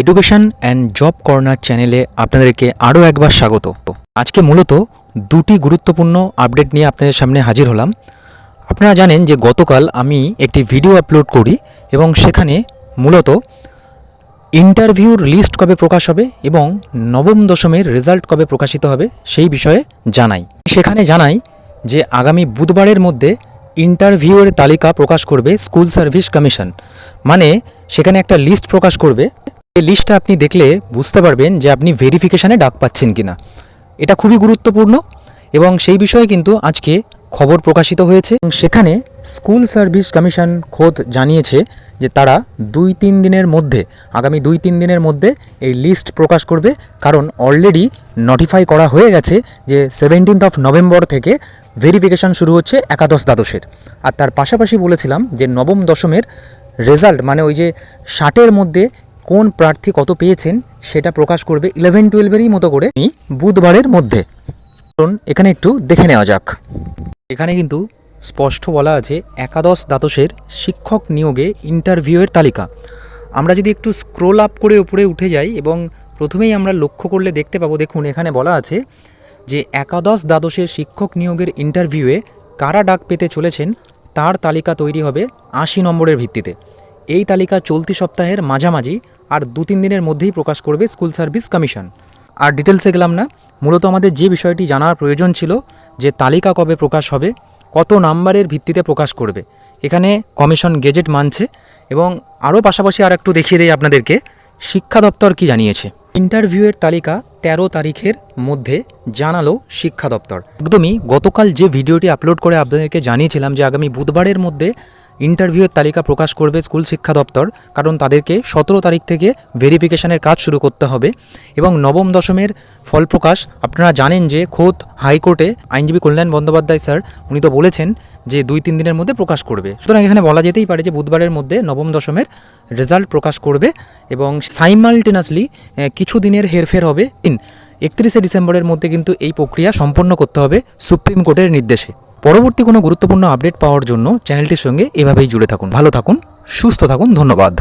Education and job corner চ্যানেলে আপনাদেরকে আরও একবার স্বাগত। আজকে মূলত দুটি গুরুত্বপূর্ণ আপডেট নিয়ে আপনাদের সামনে হাজির হলাম। আপনারা জানেন যে গতকাল আমি একটি ভিডিও আপলোড করি এবং সেখানে মূলত ইন্টারভিউর লিস্ট কবে প্রকাশ হবে এবং নবম দশমের রেজাল্ট কবে প্রকাশিত হবে সেই বিষয়ে জানাই। সেখানে জানাই যে আগামী বুধবারের মধ্যে ইন্টারভিউয়ের তালিকা প্রকাশ করবে স্কুল সার্ভিস কমিশন। মানে সেখানে একটা লিস্ট প্রকাশ করবে। এই লিস্টটা আপনি দেখলে বুঝতে পারবেন যে আপনি ভেরিফিকেশানে ডাক পাচ্ছেন কিনা। এটা খুবই গুরুত্বপূর্ণ এবং সেই বিষয়ে কিন্তু আজকে খবর প্রকাশিত হয়েছে। সেখানে স্কুল সার্ভিস কমিশন খোদ জানিয়েছে যে তারা দুই তিন দিনের মধ্যে, আগামী দুই তিন দিনের মধ্যে এই লিস্ট প্রকাশ করবে। কারণ অলরেডি নোটিফাই করা হয়ে গেছে যে সেভেন্টিন্থ অফ নভেম্বর থেকে ভেরিফিকেশন শুরু হচ্ছে একাদশ দ্বাদশের। আর তার পাশাপাশি বলেছিলাম যে নবম দশমের রেজাল্ট মানে ওই যে ষাটের মধ্যে কোন প্রার্থী কত পেয়েছেন সেটা প্রকাশ করবে ইলেভেন টুয়েলভেরই মতো করে বুধবারের মধ্যে। এখানে একটু দেখে নেওয়া যাক। এখানে কিন্তু স্পষ্ট বলা আছে, একাদশ দ্বাদশের শিক্ষক নিয়োগে ইন্টারভিউয়ের তালিকা। আমরা যদি একটু স্ক্রোল আপ করে উপরে উঠে যাই এবং প্রথমেই আমরা লক্ষ্য করলে দেখতে পাবো, দেখুন এখানে বলা আছে যে একাদশ দ্বাদশের শিক্ষক নিয়োগের ইন্টারভিউয়ে কারা ডাক পেতে চলেছেন তার তালিকা তৈরি হবে আশি নম্বরের ভিত্তিতে। এই তালিকা চলতি সপ্তাহের মাঝামাঝি আর দু তিন দিনের মধ্যেই প্রকাশ করবে স্কুল সার্ভিস কমিশন। আর ডিটেলসে গেলাম না, মূলত আমাদের যে বিষয়টি জানার প্রয়োজন ছিল যে তালিকা কবে প্রকাশ হবে, কত নাম্বারের ভিত্তিতে প্রকাশ করবে, এখানে কমিশন গেজেট মানছে এবং আরও পাশাপাশি আর একটু দেখিয়ে দেয় আপনাদেরকে, শিক্ষা দপ্তর কি জানিয়েছে। ইন্টারভিউয়ের তালিকা তেরো তারিখের মধ্যে জানালো শিক্ষা দপ্তর। একদমই গতকাল যে ভিডিওটি আপলোড করে আপনাদেরকে জানিয়েছিলাম যে আগামী বুধবারের মধ্যে ইন্টারভিউয়ের তালিকা প্রকাশ করবে স্কুল শিক্ষা দপ্তর, কারণ তাদেরকে সতেরো তারিখ থেকে ভেরিফিকেশনের কাজ শুরু করতে হবে। এবং নবম দশমের ফল প্রকাশ, আপনারা জানেন যে খোদ হাইকোর্টে আইনজীবী কল্যাণ বন্দ্যোপাধ্যায় স্যার, উনি তো বলেছেন যে দুই তিন দিনের মধ্যে প্রকাশ করবে। সুতরাং এখানে বলা যেতেই পারে যে বুধবারের মধ্যে নবম দশমের রেজাল্ট প্রকাশ করবে এবং সাইমালটেনাসলি কিছু দিনের হেরফের হবে। ইন, একত্রিশে ডিসেম্বরের মধ্যে কিন্তু এই প্রক্রিয়া সম্পন্ন করতে হবে সুপ্রিম কোর্টের নির্দেশে। পরবর্তী কোনো গুরুত্বপূর্ণ আপডেট পাওয়ার জন্য চ্যানেলটির সঙ্গে এভাবেই জুড়ে থাকুন। ভালো থাকুন, সুস্থ থাকুন, ধন্যবাদ।